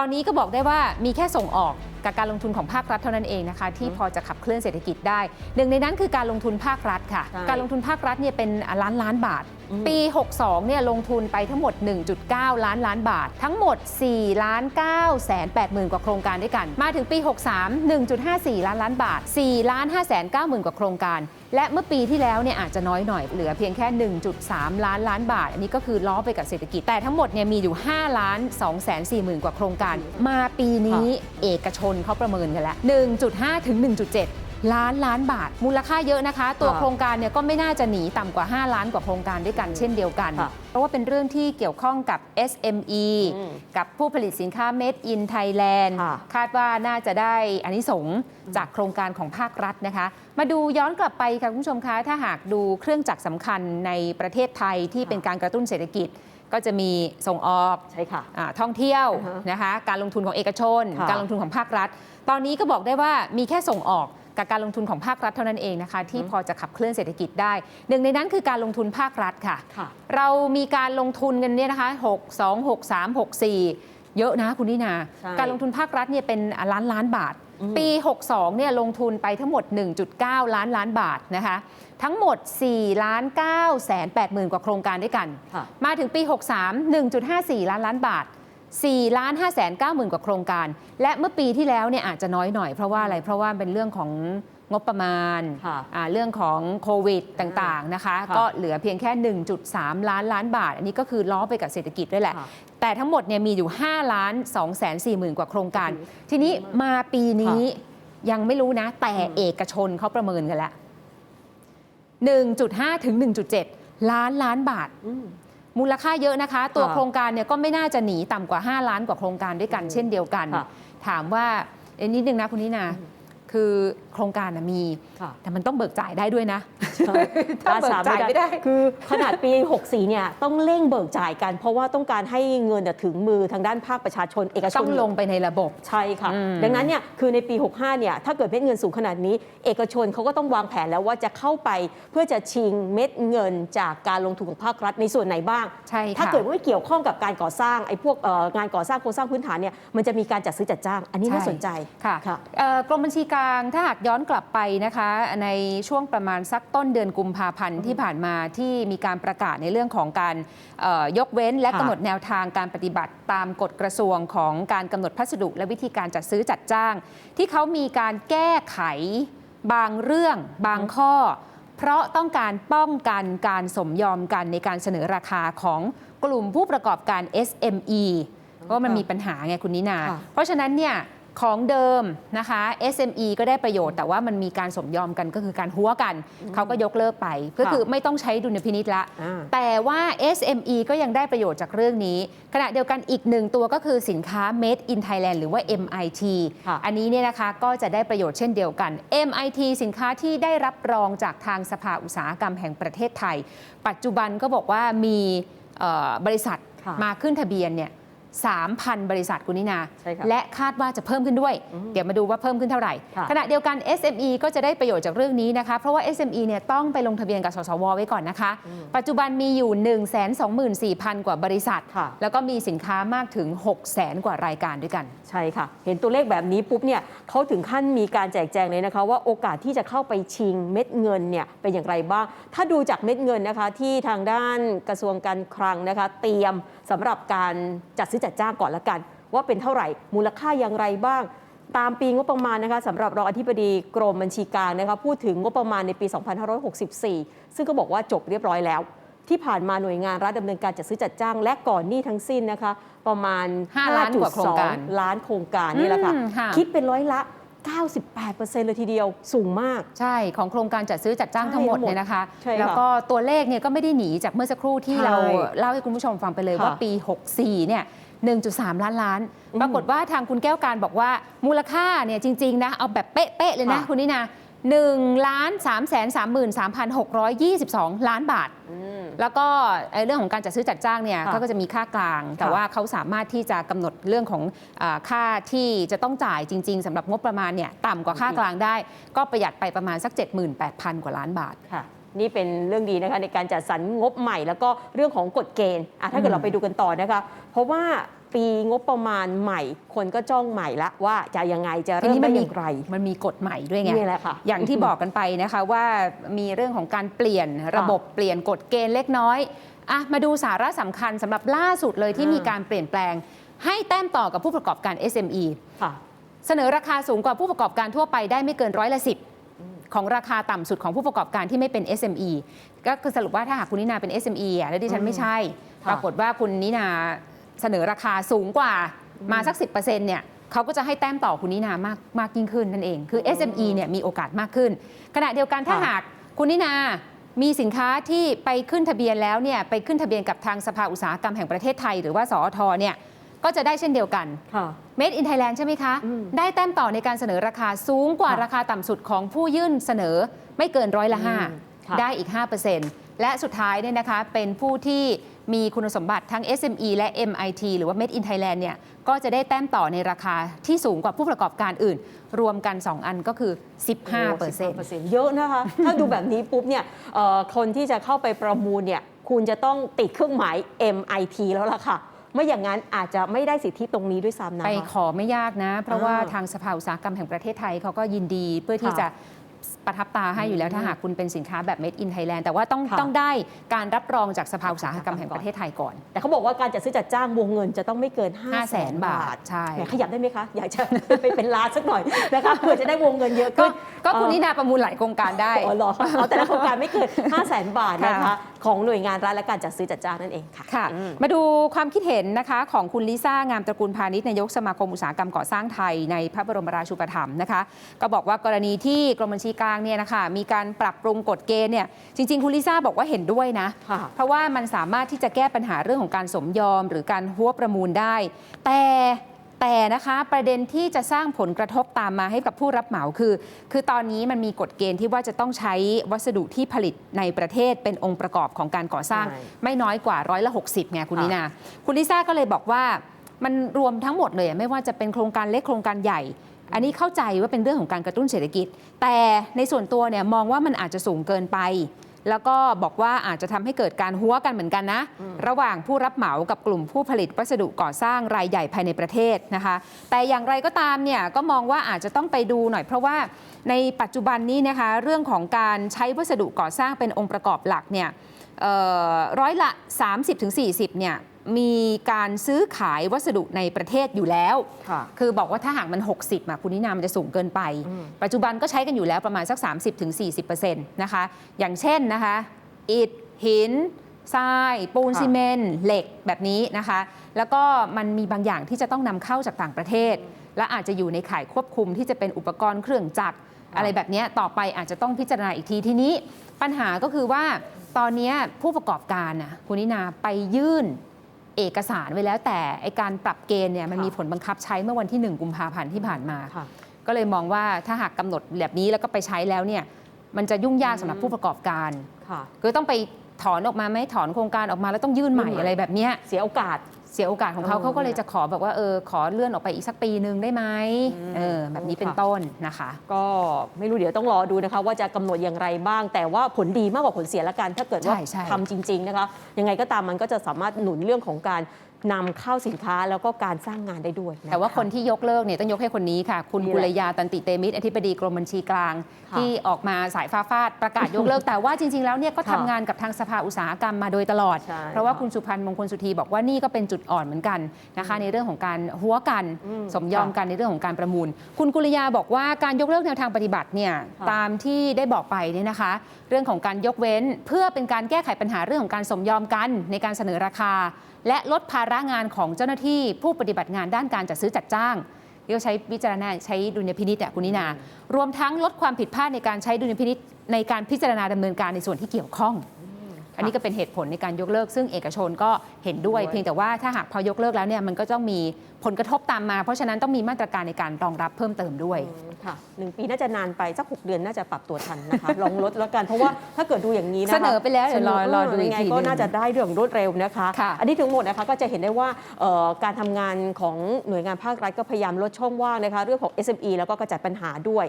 อนนี้ก็บอกได้ว่ามีแค่ส่งออกกับการลงทุนของภาครัฐเท่านั้นเองนะคะที่พอจะขับเคลื่อนเศรษฐกิจได้หนึ่งในนั้นคือการลงทุนภาครัฐค่ะใช่การลงทุนภาครัฐเนี่ยเป็นล้านล้านบาทอืมปี 62เนี่ยลงทุนไปทั้งหมด 1.9 ล้านล้านบาท ทั้งหมด4ล้าน9แสน8หมื่นกว่าโครงการด้วยกัน มาถึงปี 63 1.54 ล้านล้านบาท4ล้าน5แสน9หมื่นกว่าโครงการ และเมื่อปีที่แล้วเนี่ยอาจจะน้อยหน่อยเหลือเพียงแค่ 1.3 ล้านล้านบาท อันนี้ก็คือล้อไปกับเศรษฐกิจ แต่ทั้งหมดเนี่ยมีอยู่ 5 ล้าน2 4 0 0 0 กว่าโครงการ มาปีนี้เอกชนเขาประเมินกันแล้ว 1.5 ถึง 1.7 ล้านล้านบาท มูลค่าเยอะนะคะ ตัวค่ะโครงการเนี่ยก็ไม่น่าจะหนีต่ำกว่า 5 ล้านกว่าโครงการด้วยกันเช่นเดียวกันค่ะเพราะว่าเป็นเรื่องที่เกี่ยวข้องกับ SME อืมกับผู้ผลิตสินค้า Made in Thailand ค่ะคาดว่าน่าจะได้อานิสงส์จากโครงการของภาครัฐนะคะ มาดูย้อนกลับไปค่ะคุณผู้ชมคะถ้าหากดูเครื่องจักรสำคัญในประเทศไทยที่เป็นการกระตุ้นเศรษฐกิจก็จะมีส่งออกใช่ค่ะอาท่องเที่ยวอ่าฮะนะคะ การลงทุนของเอกชนค่ะการลงทุนของภาครัฐ ตอนนี้ก็บอกได้ว่ามีแค่ส่งออก กับการลงทุนของภาครัฐเท่านั้นเองนะคะ ที่พอจะขับเคลื่อนเศรษฐกิจได้หนึ่งในนั้นคือการลงทุนภาครัฐค่ะค่ะเรามีการลงทุนกันเนี่ยนะคะ6 2 6 3 6 4 เยอะนะคุณนินาใช่การลงทุนภาครัฐเนี่ยเป็นล้านล้านบาทอืมปี 62เนี่ยลงทุนไปทั้งหมด 1.9 ล้านล้านบาทนะคะทั้งหมด 4 ล้าน9แสน8หมื่นกว่าโครงการด้วยกันค่ะมาถึงปี 63 1.54 ล้านล้านบาท 4ล้าน5แสน9หมื่นกว่าโครงการ และเมื่อปีที่แล้วเนี่ยอาจจะน้อยหน่อยเพราะว่าอะไร เพราะว่าเป็นเรื่องของงบประมาณค่ะอ่าเรื่องของโควิดต่างๆนะคะค่ะก็เหลือเพียงแค่ 1.3 ล้านล้านบาท อันนี้ก็คือล้อไปกับเศรษฐกิจด้วยแหละค่ะแต่ทั้งหมดเนี่ยมีอยู่ 5 ล้าน2แสน4หมื่นกว่าโครงการอืมทีนี้มาปีนี้ยังไม่รู้นะ แต่อืมเอกชนเขาประเมินกันแล้ว1.5 ถึง 1.7 ล้านล้านบาทอื มมูลค่าเยอะนะคะ ตัวค่ะโครงการเนี่ยก็ไม่น่าจะหนีต่ำกว่า 5 ล้านกว่าโครงการด้วยกันอืมเช่นเดียวกันค่ะถามว่าเอ็นนิดนึงนะคุณนินาอืม คือโครงการนะมี ค่ะแต่มันต้องเบิกจ่ายได้ด้วยนะใช่ถ้าเบิกจ่ายไม่ได้ คือขนาดปี 64 เนี่ยต้องเร่งเบิกจ่ายกัน เพราะว่าต้องการให้เงินเนี่ยถึงมือทางด้านภาคประชาชนเอกชน ต้องลงไปในระบบ ใช่ค่ะ อืม ดังนั้นเนี่ยคือในปี 65 เนี่ยถ้าเกิดเม็ดเงินสูงขนาดนี้ เอกชนเขาก็ต้องวางแผนแล้วว่าจะเข้าไปเพื่อจะชิงเม็ดเงินจากการลงทุนของภาครัฐในส่วนไหนบ้าง ใช่ค่ะ ถ้าเกิดว่าไม่เกี่ยวข้องกับการก่อสร้างไอ้พวกเอ่องานก่อสร้างโครงสร้างพื้นฐานเนี่ยมันจะมีการจัดซื้อจัดจ้าง อันนี้น่าใช่ สนใจ ค่ะค่ะ เอ่อกรมบัญชีกลางถ้าหากย้อนกลับไปนะคะ ในช่วงประมาณสักต้นเดือนกุมภาพันธ์ที่ผ่านมาที่มีการประกาศในเรื่องของการเอ่อยกเว้นและค่ะกำหนดแนวทางการปฏิบัติตามกฎกระทรวงของการกำหนดพัสดุ และวิธีการจัดซื้อจัดจ้าง ที่เขามีการแก้ไขบางเรื่องบางข้อ เพราะต้องการป้องกันการสมยอมกันในการเสนอราคาของกลุ่มผู้ประกอบการ SME เพราะว่ามันมีปัญหาไงคุณนินาค่ะเพราะฉะนั้นเนี่ย ของเดิมนะคะ SME ก็ได้ประโยชน์แต่ว่ามันมีการสมยอมกันก็คือการหัวกัน เขาก็ยกเลิกไป ก็คือไม่ต้องใช้ดุลพินิษละอ่าแต่ว่า SME ก็ยังได้ประโยชน์จากเรื่องนี้ ขณะเดียวกันอีกหนึ่งตัวก็คือสินค้า Made in Thailand หรือว่า MIT ค่ะอันนี้เนี่ยนะคะก็จะได้ประโยชน์เช่นเดียวกัน MIT สินค้าที่ได้รับรองจากทางสภาอุตสาหกรรมแห่งประเทศไทย ปัจจุบันก็บอกว่ามีเอ่อบริษัทค่ะมาขึ้นทะเบียนเนี่ย 3,000 บริษัทคุณนินาใช่ค่ะและคาดว่าจะเพิ่มขึ้นด้วยอืมเดี๋ยวมาดูว่าเพิ่มขึ้นเท่าไหร่ค่ะขณะเดียวกัน SME ก็จะได้ประโยชน์จากเรื่องนี้นะคะ เพราะว่า SME เนี่ยต้องไปลงทะเบียนกับสสวไว้ก่อนนะคะอืมปัจจุบันมีอยู่ 124,000 กว่าบริษัทค่ะแล้วก็มีสินค้ามากถึง 600,000 กว่ารายการด้วยกัน ใช่ค่ะ เห็นตัวเลขแบบนี้ปุ๊บเนี่ยเขาถึงขั้นมีการแจกแจงเลยนะคะ ว่าโอกาสที่จะเข้าไปชิงเม็ดเงินเนี่ยเป็นอย่างไรบ้าง ถ้าดูจากเม็ดเงินนะคะที่ทางด้านกระทรวงการคลังนะคะ เตรียม สำหรับการจัดซื้อจัดจ้างก่อนละกัน ว่าเป็นเท่าไหร่มูลค่าอย่างไรบ้าง ตามปีงบประมาณนะคะสำหรับรองอธิบดีกรมบัญชีกลางนะคะพูดถึงงบประมาณในปี 2564 ซึ่งก็บอกว่าจบเรียบร้อยแล้ว ที่ผ่านมาหน่วยงานรัฐดำเนินการจัดซื้อจัดจ้าง และก่อนหนี้ทั้งสิ้นนะคะประมาณห้าล้านกว่าโครงการ5.2ล้านโครงการนี่แหละค่ะอืมค่ะคิดเป็นร้อยละ 98%เลยทีเดียวสูงมาก ใช่ของโครงการจัดซื้อจัดจ้างใช่ทั้งหมดทั้งหมดเนี่ยนะคะ ใช่ค่ะแล้วก็ตัวเลขเนี่ยก็ไม่ได้หนีจากเมื่อสักครู่ที่ใช่เราเล่าให้คุณผู้ชมฟังไปเลยค่ะว่าปี 64 เนี่ย 1.3 ล้านล้าน อืมปรากฏว่าทางคุณแก้วการบอกว่ามูลค่าเนี่ยจริง ๆ นะ เอาแบบเป๊ะ ๆ เลยนะค่ะ คุณนี่นะ 1ล้าน3 3 3 3 6 2 2 ล้านบาทอืมแล้วก็ไอ้เรื่องของการจัดซื้อจัดจ้างเนี่ยค่ะเขาก็จะมีค่ากลาง แต่ค่ะว่าเขาสามารถที่จะกำหนดเรื่องของอาค่าที่จะต้องจ่ายจริง ๆสำหรับงบประมาณเนี่ยต่ำกว่าค่ากลางได้ ก็ประหยัดไปประมาณสัก 78,000 กว่าล้านบาทค่ะนี่เป็นเรื่องดีนะคะในการจัดสรรงบใหม่ แล้วก็เรื่องของกฎเกณฑ์อะถ้าเกิดอืมเราไปดูกันต่อนะคะ เพราะว่า ปีงบประมาณใหม่ คนก็จ้องใหม่ละว่าจะยังไงจะทีเริ่มนี้ได้มันอมีย่างไรมันมีกฎใหม่ด้วยไงนี่แหละค่ะอย่างที่บอกกันไปนะคะว่ามีเรื่องของการเปลี่ยนระบบเปลี่ยนกฎเกณฑ์เล็กน้อยอะมาดูสาระสำคัญสำหรับล่าสุดเลยที่อ่ามีมีการเปลี่ยนแปลง ให้แต้มต่อกับผู้ประกอบการ SME ค่ะเสนอราคาสูงกว่าผู้ประกอบการทั่วไปได้ไม่เกินร้อยละสิบของราคาต่ำสุดของผู้ประกอบการที่ไม่เป็น SME ก็คือสรุปว่าถ้าหากคุณนินาเป็น SME อะแล้วดิฉันไม่ใช่ค่ะปรากฏว่าคุณนินา เสนอราคาสูงกว่ามาสัก 10%เนี่ยเขาก็จะให้แต้มต่อคุณนินามากมากยิ่งขึ้นนั่นเอง คือ SME เนี่ยมีโอกาสมากขึ้น ขณะเดียวกันถ้าค่ะหากคุณนินามีสินค้าที่ไปขึ้นทะเบียนแล้วเนี่ยไปขึ้นทะเบียนกับทางสภาอุตสาหกรรมแห่งประเทศไทย หรือว่าสอทเนี่ยก็จะได้เช่นเดียวกันค่ะ Made in Thailand ใช่ไหมคะอืมได้แต้มต่อในการเสนอราคาสูงกว่าค่ะราคาต่ำสุดของผู้ยื่นเสนอไม่เกินร้อยละอืมค่ะ5ได้อีก 5% และสุดท้ายเนี่ยนะคะเป็นผู้ที่มีคุณสมบัติทั้ง SME และ MIT หรือว่า Made in Thailand เนี่ยก็จะได้แต้มต่อในราคาที่สูงกว่าผู้ประกอบการอื่น รวมกัน 2 อันก็คือ 15% 15%เยอะนะคะ ถ้าดูแบบนี้ปุ๊บเนี่ยเอ่อคนที่จะเข้าไปประมูลเนี่ยคุณจะต้องติดเครื่องหมาย MIT แล้วล่ะค่ะไม่อย่างนั้นอาจจะไม่ได้สิทธิตรงนี้ด้วยซ้ำนะไปคะขอไม่ยากนะ เพราะว่าอ่าทางสภาอุตสาหกรรมแห่งประเทศไทยเขาก็ยินดีเพื่อที่ค่ะจะ ประทับตาให้อยู่แล้วอืมถ้าหากคุณเป็นสินค้าแบบ made in Thailand แต่ว่าต้องค่ะ ต้องได้การรับรองจากสภาอุตสาหกรรมแห่งประเทศไทยก่อน แต่เขาบอกว่าการจัดซื้อจัดจ้างวงเงินจะต้องไม่เกิน 5 0 0 0 0 500,000 0 บาบาททใช่ แหมขยับได้ไหมคะ อยากจะ ไปเป็นล้านสักหน่อยนะคะเพื่อจะได้วงเงินเยอะก็ขึ้น ก็คุณเอ่อนิดาประมูลหลายโครงการได้ อ๋อเหรอเอาแต่ละโครงการไม่เกิน 5 0 0 0 0 0 บาทนะคะ ค่ะ ของหน่วยงานรัฐและการจัดซื้อจัดจ้างนั่นเองค่ะ ค่ะ อืม มาดูความคิดเห็นนะคะของคุณลิซ่างามตระกูลพาณิชย์นายกสมาคมอุตสาหกรรมก่อสร้างไทยในพระบรมราชูปถัมภ์นะคะ ก็บอกว่ากรณีที่กรมบัญชีกลางเนี่ยนะคะมีการปรับปรุงกฎเกณฑ์เนี่ยจริง ๆ คุณลิซ่าบอกว่าเห็นด้วยนะค่ะเพราะว่ามันสามารถที่จะแก้ปัญหาเรื่องของการสมยอม หรือการหัวประมูลได้ แต่แต่นะคะประเด็นที่จะสร้างผลกระทบตามมาให้กับผู้รับเหมาคือ คือตอนนี้มันมีกฎเกณฑ์ที่ว่าจะต้องใช้วัสดุที่ผลิตในประเทศเป็นองค์ประกอบของการก่อสร้างใช่ไม่น้อยกว่าร้อยละ60ไงคุณค่ะนินาคุณลิซ่าก็เลยบอกว่ามันรวมทั้งหมดเลยอะไม่ว่าจะเป็นโครงการเล็กโครงการใหญ่ อันนี้เข้าใจว่าเป็นเรื่องของการกระตุ้นเศรษฐกิจ แต่ในส่วนตัวเนี่ยมองว่ามันอาจจะสูงเกินไป แล้วก็บอกว่าอาจจะทำให้เกิดการหัวกันเหมือนกันนะ ระหว่างผู้รับเหมากับกลุ่มผู้ผลิตวัสดุก่อสร้างรายใหญ่ภายในประเทศนะคะ แต่อย่างไรก็ตามเนี่ยก็มองว่าอาจจะต้องไปดูหน่อย เพราะว่าในปัจจุบันนี้นะคะเรื่องของการใช้วัสดุก่อสร้างเป็นองค์ประกอบหลักเนี่ยเอ่อร้อยละ 30-40เนี่ย มีการซื้อขายวัสดุในประเทศอยู่แล้วค่ะคือบอกว่าถ้าหากมัน 60อะคุณนินามันจะสูงเกินไปอืมปัจจุบันก็ใช้กันอยู่แล้วประมาณสัก 30-40%นะคะ อย่างเช่นนะคะ อิฐ หินทรายปูนค่ะซีเมนต์เหล็กแบบนี้นะคะ แล้วก็มันมีบางอย่างที่จะต้องนำเข้าจากต่างประเทศ และอาจจะอยู่ในข่ายควบคุมที่จะเป็นอุปกรณ์เครื่องจักรอะไรแบบเนี้ยต่อไปอาจจะต้องพิจารณาอีกทีทีนี้ ปัญหาก็คือว่าตอนเนี้ยผู้ประกอบการน่ะคุณนินาไปยื่น เอกสารไว้แล้วแต่ไอการปรับเกณฑ์เนี่ยมันค่ะมีผลบังคับใช้เมื่อวันที่ 1 กุมภาพันธ์ที่ผ่านมาค่ะก็เลยมองว่าถ้าหากกำหนดแบบนี้แล้วก็ไปใช้แล้วเนี่ยมันจะยุ่งยากสำหรับอืมผู้ประกอบการค่ะคือต้องไปถอนออกมาไหมถอนโครงการออกมาแล้วต้องยื่นใหม่ยื่นใหม่อะไรแบบเนี้ยเสียโอกาส เสียโอกาสของเขาเออเขาก็เลยจะขอแบบว่าเออขอเลื่อนออกไปอีกสักปีหนึ่งได้ไหมอืมเออแบบนี้เป็นค่ะต้นนะคะ ก็ไม่รู้เดี๋ยวต้องรอดูนะคะ ว่าจะกำหนดอย่างไรบ้าง แต่ว่าผลดีมากกว่าผลเสียละกัน ถ้าเกิดว่าใช่ใช่ทำจริง ๆ นะคะ ยังไงก็ตามมันก็จะสามารถหนุนเรื่องของการ นำเข้าสินค้าแล้วก็การสร้างงานได้ด้วยะะแต่ว่าคนที่ยกเลิกเนี่ยต้องยกให้คนนี้ค่ะ คุณนี่แหละกุลยาตันติเตมิตรอธิบดีกรมบัญชีกลาง ค่ะที่ออกมาสายฟ้าฟาดประกาศยกเลิก แต่ว่าจริง ๆ แล้วเนี่ยก็ค่ะทำงานกับทางสภาอุตสาหกรรมมาโดยตลอด ใช่เพราะว่าค่ะคุณสุพันธ์มงคลสุธีบอกว่านี่ก็เป็นจุดอ่อนเหมือนกันนะคะ ในเรื่องของการหัวกันอืมสมยอมกันในเรื่องของการประมูล คุณกุลยาบอกว่าการยกเลิกแนวทางปฏิบัติเนี่ยค่ะ ตามที่ได้บอกไปเนี่ยนะคะ เรื่องของการยกเว้นเพื่อเป็นการแก้ไขปัญหาเรื่องของการสมยอมกันในการเสนอราคาและลดภาระงานของเจ้าหน้าที่ผู้ปฏิบัติงานด้านการจัดซื้อจัดจ้างที่เขาใช้วิจารณาใช้ดุลยพินิจอะคุณนินา รวมทั้งลดความผิดพลาดในการใช้ดุลยพินิจในการพิจารณาดำเนินการในส่วนที่เกี่ยวข้อง อันนี้ก็เป็นเหตุผลในการยกเลิก ซึ่งเอกชนก็เห็นด้วยด้วย เพียงแต่ว่าถ้าหากพอยกเลิกแล้วเนี่ยมันก็ต้องมีผลกระทบตามมา เพราะฉะนั้นต้องมีมาตรการในการรองรับเพิ่มเติมด้วยอืมค่ะหนึ่งปีน่าจะนานไปสักหกเดือนน่าจะปรับตัวทันนะคะลองลดแล้วกันเพราะว่าถ้าเกิดดูอย่างนี้นะคะเสนอไปแล้วเดี๋ยวรอรอดูอีกยังไงทีก็หนึ่งน่าจะได้เรื่องรวดเร็วนะคะค่ะอันนี้ทั้งหมดนะคะก็จะเห็นได้ว่าเอ่อการทำงานของหน่วยงานภาครัฐก็พยายามลดช่องว่างนะคะเรื่องของ SME แล้วก็กระจัดปัญหาด้วย